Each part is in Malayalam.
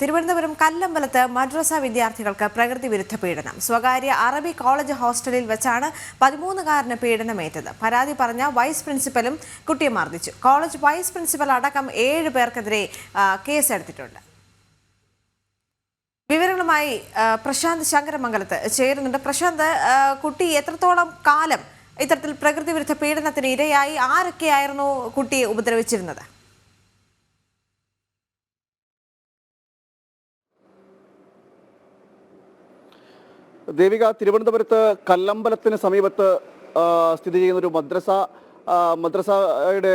തിരുവനന്തപുരം കല്ലമ്പലത്ത് മദ്രസ വിദ്യാർത്ഥികൾക്ക് പ്രകൃതി വിരുദ്ധ പീഡനം. സ്വകാര്യ അറബി കോളേജ് ഹോസ്റ്റലിൽ വെച്ചാണ് പതിമൂന്നുകാരന് പീഡനമേറ്റത്. പരാതി പറഞ്ഞ വൈസ് പ്രിൻസിപ്പലും കുട്ടിയെ മർദ്ദിച്ചു. കോളേജ് വൈസ് പ്രിൻസിപ്പൽ അടക്കം ഏഴ് പേർക്കെതിരെ കേസെടുത്തിട്ടുണ്ട്. വിവരങ്ങളുമായി പ്രശാന്ത് ശങ്കരമംഗലത്ത് ചേരുന്നുണ്ട്. പ്രശാന്ത് കുട്ടി എത്രത്തോളം കാലം ഇത്തരത്തിൽ പ്രകൃതി വിരുദ്ധ പീഡനത്തിന് ഇരയായി? ആരൊക്കെയായിരുന്നു കുട്ടിയെ ഉപദ്രവിച്ചിരുന്നത്? ദേവിക തിരുവനന്തപുരത്ത് കല്ലമ്പലത്തിന് സമീപത്ത് സ്ഥിതി ചെയ്യുന്ന ഒരു മദ്രസ മദ്രസയുടെ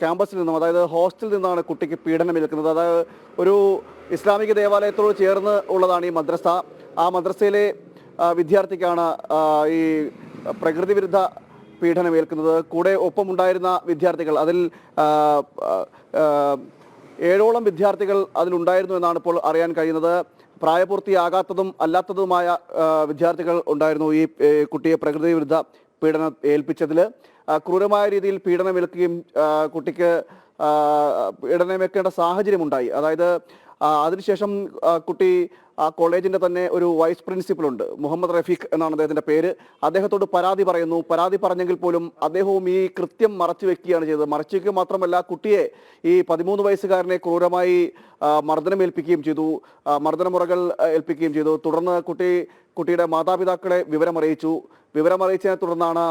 ക്യാമ്പസിൽ നിന്നും അതായത് ഹോസ്റ്റലിൽ നിന്നാണ് കുട്ടിക്ക് പീഡനം ഏൽക്കുന്നത്. അതായത് ഒരു ഇസ്ലാമിക ദേവാലയത്തോട് ചേർന്ന് ഉള്ളതാണ് ഈ മദ്രസ. ആ മദ്രസയിലെ വിദ്യാർത്ഥിക്കാണ് ഈ പ്രകൃതി വിരുദ്ധ പീഡനം ഏൽക്കുന്നത്. കൂടെ ഒപ്പമുണ്ടായിരുന്ന വിദ്യാർത്ഥികൾ അതിൽ ഏഴോളം വിദ്യാർത്ഥികൾ അതിലുണ്ടായിരുന്നു എന്നാണ് ഇപ്പോൾ അറിയാൻ കഴിയുന്നത്. പ്രായപൂർത്തിയാകാത്തതും അല്ലാത്തതുമായ വിദ്യാർത്ഥികൾ ഉണ്ടായിരുന്നു ഈ കുട്ടിയെ പ്രകൃതി വിരുദ്ധ പീഡനം ഏൽപ്പിച്ചതിൽ ക്രൂരമായ രീതിയിൽ പീഡനം ഏൽക്കുകയും കുട്ടിക്ക് ആ, സാഹചര്യം ഉണ്ടായി അതായത് അതിനുശേഷം കുട്ടി ആ കോളേജിന്റെ തന്നെ ഒരു വൈസ് പ്രിൻസിപ്പൽ ഉണ്ട് മുഹമ്മദ് റഫീഖ് എന്നാണ് അദ്ദേഹത്തിന്റെ പേര്. അദ്ദേഹത്തോട് പരാതി പറയുന്നു. പരാതി പറഞ്ഞെങ്കിൽ പോലും അദ്ദേഹവും ഈ കൃത്യം മറച്ചു വെക്കുകയാണ് ചെയ്തത്. മറച്ചു വെക്കുക മാത്രമല്ല കുട്ടിയെ ഈ പതിമൂന്ന് വയസ്സുകാരനെ ക്രൂരമായി മർദ്ദനമേൽപ്പിക്കുകയും ചെയ്തു. മർദ്ദനമുറകൾ ഏൽപ്പിക്കുകയും ചെയ്തു. തുടർന്ന് കുട്ടി കുട്ടിയുടെ മാതാപിതാക്കളെ വിവരമറിയിച്ചു. വിവരമറിയിച്ചതിനെ തുടർന്നാണ്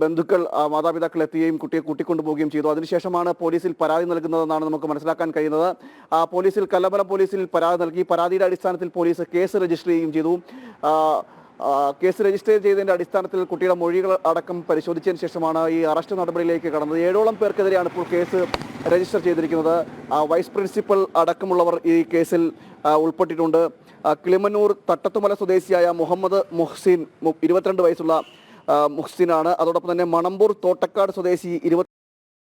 ബന്ധുക്കൾ മാതാപിതാക്കൾ എത്തുകയും കുട്ടിയെ കൂട്ടിക്കൊണ്ടുപോവുകയും ചെയ്തു. അതിനുശേഷമാണ് പോലീസിൽ പരാതി നൽകുന്നതെന്നാണ് നമുക്ക് മനസ്സിലാക്കാൻ കഴിയുന്നത്. പോലീസിൽ കല്ലമ്പലം പോലീസിൽ പരാതി നൽകി. പരാതിയുടെ അടിസ്ഥാനത്തിൽ പോലീസ് കേസ് രജിസ്റ്റർ ചെയ്യുകയും ചെയ്തു. കേസ് രജിസ്റ്റർ ചെയ്തതിന്റെ അടിസ്ഥാനത്തിൽ കുട്ടിയുടെ മൊഴികൾ അടക്കം പരിശോധിച്ചതിന് ശേഷമാണ് ഈ അറസ്റ്റ് നടപടിയിലേക്ക് കടന്നത്. ഏഴോളം പേർക്കെതിരെയാണ് ഇപ്പോൾ കേസ് രജിസ്റ്റർ ചെയ്തിരിക്കുന്നത്. വൈസ് പ്രിൻസിപ്പൽ അടക്കമുള്ളവർ ഈ കേസിൽ ഉൾപ്പെട്ടിട്ടുണ്ട്. കിളിമന്നൂർ തട്ടത്തുമല സ്വദേശിയായ മുഹമ്മദ് മുഹ്സിൻ ഇരുപത്തിരണ്ട് വയസ്സുള്ള മുഹ്സിനാണ്. അതോടൊപ്പം തന്നെ മണമ്പൂർ തോട്ടക്കാട് സ്വദേശി ഇരുപത്തി